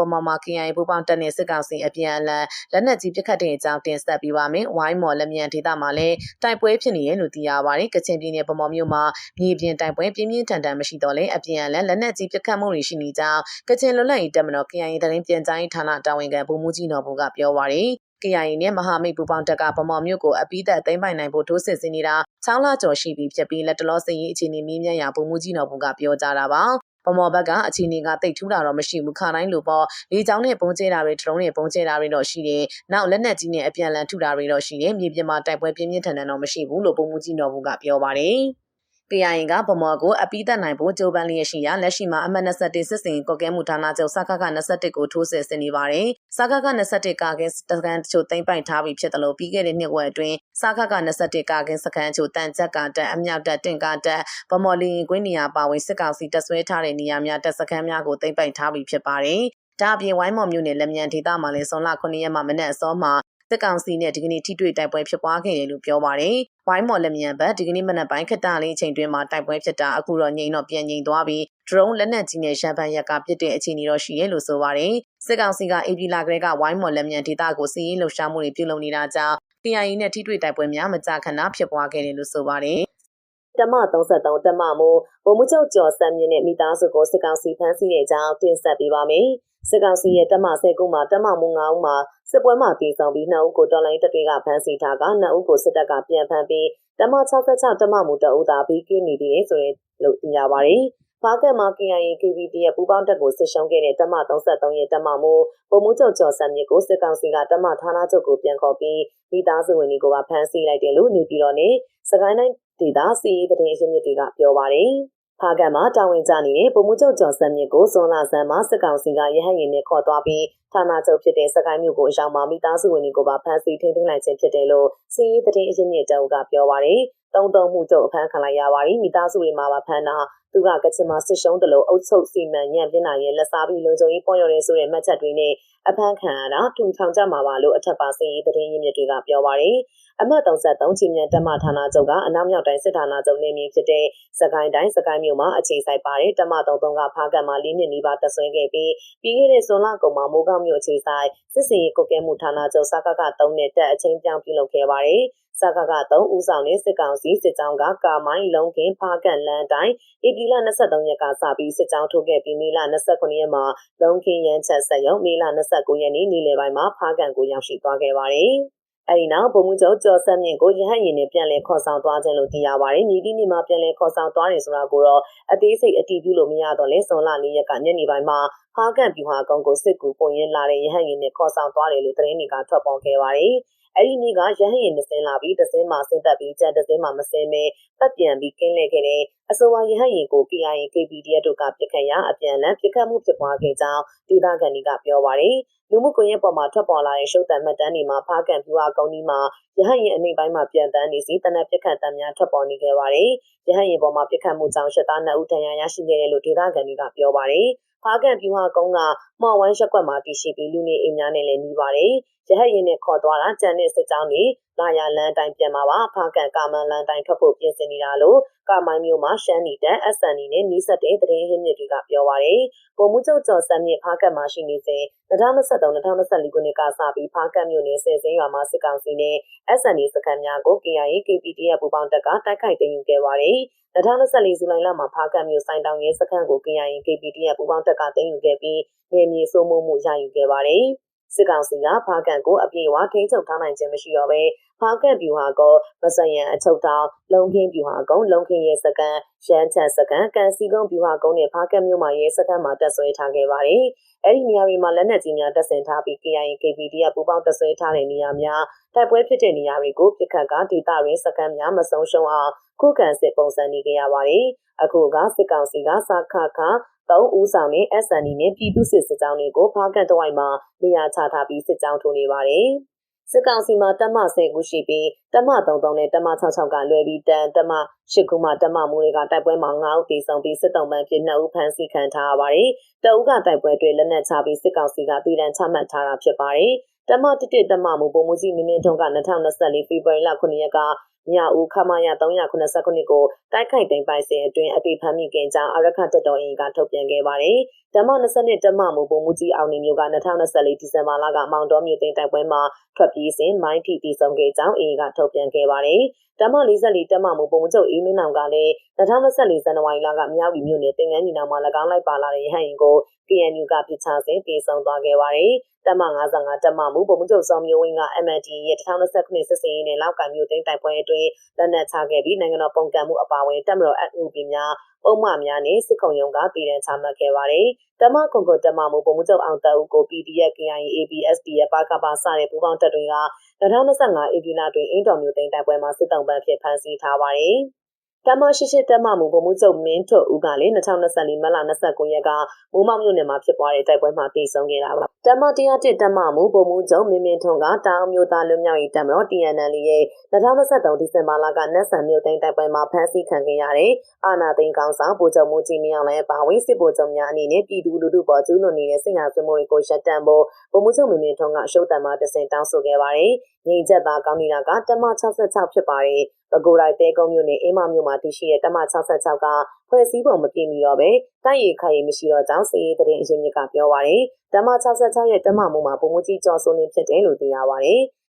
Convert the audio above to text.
ပမော်မှာ KIA ပူပေါင်းတပ်နဲ့စစ်ကောင်စီအပြန်အလှန်လက်နက်ကြီးပစ်ခတ်တဲ့အကြောင်းတင်ဆက်ပေးပါမယ်။ဝိုင်းမော်လက်မြန်ဒေသမှာလည်းတိုက်ပွဲဖြစ်နေရလို့သိရပါတယ်။ကချင်ပြည်နယ်ပမော်မြို့မှာမြေပြင်တိုက်ပွဲပြင်းပြင်းထန်ထန်မရှိတော့လဲအပြန်အလှန်လက်နက်ကြီးပစ်ခတ်မှုတွေရှိနေကြောင်းကချင်လွတ်လပ်ရေးတပ်မတော် KIA သတင်းပြန်ကြားရေးဌာနတာဝန်ခံဗိုလ်မှူးကြီးနော်ဘူကပြောပါရယ် KIA နဲ့မဟာမိတ်ပူပေါင်းတပ်ကဗမော်မြို့ကိုအပိသက်သိမ်းပိုင်နိုင်ဖို့ထိုးစစ်ဆင်နေတာ6လကျော်ရှိပြီဖြစ်ပြီးလက်တလောစည်ရေးအခြေအနေမြင့်မြတ်ရာပုံမှုကြီးတော်ဘုံကပြောကြတာပါ ပမော်ဘက်ကအခြေအနေကတိတ်ထူးတာတော့မရှိဘူးခါတိုင်းလိုပေါ့လေချောင်းနဲ့ပုံကျဲတာတွေဒရုန်းနဲ့ပုံကျဲတာတွေတော့ရှိတယ်။နောက်လက်နက်ကြီးနဲ့အပြန်လန်ထုတာတွေတော့ရှိတယ်။မြေပြင်မှာတိုက်ပွဲပြင်းပြင်းထန်ထန်တော့မရှိဘူးလို့ပုံမှုကြီးတော်ဘုံကပြောပါတယ်။ PIN ကဗမော်ကိုအပိသက်နိုင်ဖို့ကြိုးပမ်းလျက်ရှိရာလက်ရှိမှာအမှတ်21စစ်စင်ကော့ကဲမှုဌာနချုပ်စကခ21ကိုထိုးစစ်ဆင်နေပါတယ်။စကခ21ကာကင်းစကန်တချို့သိမ်းပိုက်ထားပြီးဖြစ်တယ်လို့ပြီးခဲ့တဲ့နှစ်ဝက်အတွင်းစကခ21ကာကင်းစကန်ချို့တန်ချက်ကတက်အမြောက်တက်တင်ကတက်ဗမော်လီရင်ကွင်းနေရာပါဝင်စစ်ကောင်စီတပ်ဆွဲထားတဲ့နေရာများတပ်စခန်းများကိုသိမ်းပိုက်ထားပြီးဖြစ်ပါတယ်။ဒါအပြင်ဝိုင်းမော်မြို့နယ်လက်မြန်ဒေသမှာလည်းဇွန်လ9ရက်မှာမနက်အစောမှာ စစ်ကောင်စီနဲ့ဒီကနေ့ထိတွေ့တိုက်ပွဲဖြစ်ပွားခဲ့တယ်လို့ပြောပါရယ်။ဝိုင်းမော်လက်မြန်ဘက်ဒီကနေ့မနက်ပိုင်းခက်တာလေးအချိန်တွင်းမှာတိုက်ပွဲဖြစ်တာအခုတော့ငြိမ်တော့ပြန်ငြိမ်သွားပြီး drone လက်နက်ကြီးနဲ့ရှမ်းပန်းရက်ကပစ်တဲ့အခြေအနေတော့ရှိရဲလို့ဆိုပါရယ်။စစ်ကောင်စီက AP လာကလေးကဝိုင်းမော်လက်မြန်ဒေသကိုစီးရင်လှုပ်ရှားမှုတွေပြုလုပ်နေတာကြောင့် PIA နဲ့ထိတွေ့တိုက်ပွဲများမကြာခဏဖြစ်ပွားခဲ့တယ်လို့ဆိုပါရယ်။တမ33တမမိုးဗိုလ်မှူးချုပ်ကျော်စံမြင့်နဲ့မိသားစုကိုစစ်ကောင်စီဖမ်းဆီးတဲ့အကြောင်းတင်ဆက်ပေးပါမယ်။ စစ်ကောင်စီရဲ့တပ်မ10ခုမှာတပ်မမှု9ဦးမှာစစ်ပွဲမှာတည်ဆောင်ပြီး2ဦးကိုတော်လိုင်းတပ်တွေကဖမ်းဆီးထားက2ဦးကိုစစ်တပ်ကပြန်ဖမ်းပြီးတပ်မ66တပ်မမှု2ဦးသာပြီးကင်းနေသေးတယ်ဆိုရင်လို့သိရပါတယ်။ဖားကတ်မှာ KIA KVD ရဲ့ပူးပေါင်းတပ်ကိုစစ်ရှုံးခဲ့တဲ့တပ်မ33ရဲ့တပ်မမှုပုံမှုချုပ်ကျော်စံမြစ်ကိုစစ်ကောင်စီကတပ်မဌာနချုပ်ကိုပြန်ခေါ်ပြီးမိသားစုဝင်တွေကိုပါဖမ်းဆီးလိုက်တယ်လို့နေပြည်တော်နဲ့စကိုင်းတိုင်းဒေသစီးရေးတရင်အရင်းမြစ်တွေကပြောပါတယ်။ ဖားကတ်မှာတာဝန်ကျနေတဲ့ပုံမှုချုပ်ကျော်စံမြင့်ကိုဇွန်လဆန်းမှာစစ်ကောင်စီကရဟတ်ရင်နဲ့ခေါ်သွားပြီးဌာနချုပ်ဖြစ်တဲ့စကိုင်းမြို့ကိုအရောက်မှာမိသားစုဝင်တွေကိုပါဖမ်းဆီးထိန်းသိမ်းလိုက်ခြင်းဖြစ်တယ်လို့စီးရီးသတင်းအရင်းမြစ်တအုပ်ကပြောပါရယ်တုံးတုံမှုချုပ်အဖမ်းခံလိုက်ရပါတယ်မိသားစုတွေမှာပါဖမ်းတာသူကကချင်မှာစစ်ရှုံးတယ်လို့အုပ်ချုပ်စီမံညံ့ပြင်းလာရဲ့လက်စားပြီးလုံခြုံရေးပေါ်ရတဲ့ဆိုတဲ့မှတ်ချက်တွေနဲ့အဖမ်းခံရတာထုံချောင်ကြမှာပါလို့အထက်ပါစီရေးသတင်းရင်းမြစ်တွေကပြောပါရယ် အမှတ်33ချင်းမြန်တက်မဌာနချုပ်ကအနောက်မြောက်တိုင်းစစ်ဌာနချုပ်နေမြေဖြစ်တဲ့စကိုင်းတိုင်းစကိုင်းမြို့မှာအခြေစိုက်ပါတယ်တက်မ33ကဖားကတ်မှာ၄နှစ်နီးပါးတက်ဆွဲခဲ့ပြီးပြီးခဲ့တဲ့ဇွန်လကုန်မှာမိုးကောင်းမြို့အခြေစိုက်စစ်စင်ရေးကုတ်ကဲမှုဌာနချုပ်စကက3နဲ့တက်အချင်းပြောင်းပြုလုပ်ခဲ့ပါတယ်စကက3ဦးဆောင်တဲ့စစ်ကောင်စီစစ်ကြောင်းကကာမိုင်းလုံးကင်းဖားကန့်လန်းတိုင်းဧပြီလ23ရက်ကစပြီးစစ်ကြောင်းထုတ်ခဲ့ပြီးမေလ29ရက်မှာလုံးကင်းရန်ချက်ဆက်ရုံမေလ29ရက်နေ့နေ့လယ်ပိုင်းမှာဖားကန့်ကိုရောက်ရှိသွားခဲ့ပါတယ်။ အဲဒီနောက်ဗိုလ်မှူးချုပ်ကျော်စက်မြင့်ကိုရဟတ်ရင်နဲ့ပြန်လည်ခေါ်ဆောင်သွားခြင်းလို့သိရပါတယ်။မြည်သည့်နေ့မှာပြန်လည်ခေါ်ဆောင်သွားတယ်ဆိုတာကိုတော့အသေးစိတ်အတည်ပြုလို့မရတော့လဲဇွန်လ၄ရက်ကညနေပိုင်းမှာဖားကန်ပြူဟာကုန်းကိုစစ်ကူပုံရင်လာတဲ့ရဟတ်ရင်နဲ့ခေါ်ဆောင်သွားတယ်လို့သတင်းတွေကထွက်ပေါ်ခဲ့ပါတယ်။ အဲ့ဒီနေ့ကရဟရင်နှစင်းလာပြီးတစင်းမှာဆင်းသက်ပြီးကြံတစင်းမှာမစင်းမဲပတ်ပြန်ပြီးကင်းလဲခဲ့တဲ့အဆိုပါရဟရင်ကို KIA KPDF တို့ကပြစ်ခတ်ရအပြန်အလှန်ပြစ်ခတ်မှုဖြစ်ပွားခဲ့ကြောင်းဒေသခံတွေကပြောပါတယ်လူမှုကွန်ရက်ပေါ်မှာထွက်ပေါ်လာတဲ့ရှုပ်တံမှတ်တမ်းတွေမှာဖားကန်ပြူဟာကုန်းဒီမှာရဟရင်အနေပိုင်းမှာပြန်တန်းနေစီတနက်ပြစ်ခတ်တမ်းများထွက်ပေါ်နေခဲ့ပါတယ်ရဟရင်ပေါ်မှာပြစ်ခတ်မှုကြောင့်ရှစ်သားနှစ်ဦးဒဏ်ရာရရှိခဲ့တယ်လို့ဒေသခံတွေကပြောပါတယ် ဖားကန်ပြူဟာကုန်းကမော်ဝမ်းရက်ကွက်မှာတည်ရှိပြီးလူနေအိမ်များနဲ့လည်းနှီးပါတယ်ရဟတ်ရင်နဲ့ခေါ်သွားတာကြံတဲ့စစ်ကြောင်းတွေလာရလန်းတိုင်းပြန်มาပါဖားကန်ကာမန်လန်းတိုင်းထွက်ဖို့ပြင်ဆင်နေတာလို့ကာမိုင်းမျိုးမှာရှမ်းနီတန် SND နဲ့နီးစပ်တဲ့သတင်းရင်းမြစ်တွေကပြောပါရယ်ပုံမှုချုပ်ကျော်စံမြင့်ဖားကန်မှာရှိနေစဉ်2023-2024ခုနှစ်ကစပြီးဖားကန်မြို့နယ်ဆယ်စင်းရွာမှာစစ်ကောင်စီနဲ့ SND စခန်းများကို KIA KPDF ပူးပေါင်းတပ်ကတိုက်ခိုက်သိမ်းယူခဲ့ပါရယ် 2024ဇူလိုင်လမှာဖားကတ်မြို့စိုင်းတောင်ရဲစခန်းကို KIA KPDF ပူးပေါင်းတပ်ကသိမ်းယူခဲ့ပြီးနေမြေစိုးမိုးမှုရယူခဲ့ပါတယ်။စစ်ကောင်စီကဖားကန်ကိုအပြေအဝထိန်းချုပ်ထားနိုင်ခြင်းမရှိတော့ဘဲ ဖားကန်ပြူဟာကောမဆယံအချုပ်တောင်လုံခင်းပြူဟာကုန်းလုံခင်းရဲစကန်ရန်ချန်စကန်ကန်စီကုန်းပြူဟာကုန်းနဲ့ဖားကန်မြို့မှာရဲစကန်မှာတက်ဆွဲထားခဲ့ပါတယ်။အဲဒီနေရာတွေမှာလက်နက်ကြီးများတပ်ဆင်ထားပြီး KIA KPD ကပူးပေါင်းတက်ဆွဲထားတဲ့နေရာများတိုက်ပွဲဖြစ်တဲ့နေရာတွေကိုပြစ်ခတ်ကဒေသရင်းစကန်များမဆုံးရှုံးအောင်ခုခံစစ်ပုံစံနေကြရပါတယ်။အခုကစစ်ကောင်စီကစခခ3ဦးဆောင်တဲ့ SND နဲ့ပြည်သူစစ်စစ်ကြောင်းတွေကိုဖားကန်တဝိုက်မှာနေရာချထားပြီးစစ်ကြောင်းထိုးနေပါတယ်။ စစ်ကောင်စီမှာတမ10ခုရှိပြီးတမ33နဲ့တမ66ကလွယ်ပြီးတန်တမ8ခုမှတမမူတွေကတိုက်ပွဲမှာ9ဦးတေဆုံးပြီးစစ်တုံးပန်းဖြစ်2ဦးဖမ်းဆီးခံထားရပါတယ်။တအုပ်ကတိုက်ပွဲတွေလက်နက်ချပြီးစစ်ကောင်စီကတည်တံချမှတ်ထားတာဖြစ်ပါတယ်။တမတစ်တစ်တမမူပုံမှုကြီးမင်းမင်းထုံးက2024ဖေဖော်ဝါရီလ9ရက်က မြောက်ဦးခမာရ389ကိုတိုက်ခိုက်သိမ်းပိုက်စဉ်အတွင်းအတိဖမ်းမိခဲ့ကြောင်းအရခတ်တပ်တော်အင်ကထုတ်ပြန်ခဲ့ပါတယ်။ဓမ္မ22ဓမ္မမူပုံမှုကြီးအောင်နေမျိုးက2024ဒီဇင်ဘာလကမောင်တော်မြို့သိမ်းတိုက်ပွဲမှာထွက်ပြေးစဉ်မိုင်းထိတီဆောင်ခဲ့ကြောင်းအင်ကထုတ်ပြန်ခဲ့ပါတယ်။ဓမ္မ44ဓမ္မမူပုံမှုချုပ်အေးမင်းနောင်ကလည်း2024ဇန်နဝါရီလကမြောက်ဦးမြို့နယ်တင်ငန်းညီနောင်မှာ၎င်းလိုက်ပါလာတဲ့ရဟန်ရင်ကို KNU ကပြစ်ချစဉ်ပြေဆုံးသွားခဲ့ပါတယ်။တမ55တမမှုပုံမှုချုပ်ဆောင်မျိုးဝင်းက MND ရဲ့2029ခုနှစ်စစ်စင်ရေးနဲ့လောက်ကမျိုးသိမ်းတိုက်ပွဲအတွင်းလက်နက်ချခဲ့ပြီးနိုင်ငံတော်ပုံကံမှုအပါအဝင်တပ်မတော်အအူပီများပုံမှန်များနဲ့စစ်ခုံရုံးကပြည်ထန်ချမှတ်ခဲ့ပါတယ်။တမကွန်ကွန်တမမှုပုံမှုချုပ်အောင်တအုပ်ကို PDF KIA ABSD ရဲ့ပါကပါစတဲ့ပူးပေါင်းတပ်တွေက2025ဧပြီလတွင်အင်းတော်မျိုးသိမ်းတိုက်ပွဲမှာစစ်တောင်ပန်းဖြစ်ဖမ်းဆီးထားပါတယ်။ တမရှိရှိတက်မှမူဗမှုချုပ်မင်းထွတ်ဦးကလည်း2024မတ်လ29ရက်ကမိုးမောက်မြို့နယ်မှာဖြစ်ပွားတဲ့တိုက်ပွဲမှာတည်ဆုံခဲ့တာပါတမ101တက်မှမူဗမှုချုပ်မင်းမင်းထွန်းကတောင်မျိုးသားလွတ်မြောက်ရေးတပ်မတော် TNL ရဲ့2023ဒီဇင်ဘာလကနတ်ဆန်မြို့သိမ်းတိုက်ပွဲမှာဖမ်းဆီးခံခဲ့ရတဲ့အာနာသိန်းကောင်းဆောင်ဗိုလ်ချုပ်မူကြီးမင်းအောင်လည်းပါဝင်စစ်ဗိုလ်ချုပ်များအနေနဲ့ပြည်သူလူထုပေါ်ကျူးလွန်နေတဲ့စစ်ရာဇဝမှုတွေကိုရှက်တမ်းဖို့ဗိုလ်မှူးချုပ်မင်းမင်းထွန်းကရှုပ်တံမှာတစင်တောင်းဆိုခဲ့ပါတယ်။ငြိမ်ချက်သားကောင်းနေတာကတမ66ဖြစ်ပါတယ်။ပဲခူးတိုင်းတဲကုန်းမြို့နယ်အင်းမမြို့မှာတည်ရှိတဲ့တမ66ကဖွဲ့စည်းပုံမပြည့်မီတော့ပဲတိုက်ရိုက်ခိုင်မရှိတော့ကြောင်းစီရေးတဲ့အရင်မြစ်ကပြောပါရယ်တမ66ရဲ့တမမှုမှာပုံမကြီးကြော်စိုးနေဖြစ်တယ်လို့သိရပါရယ်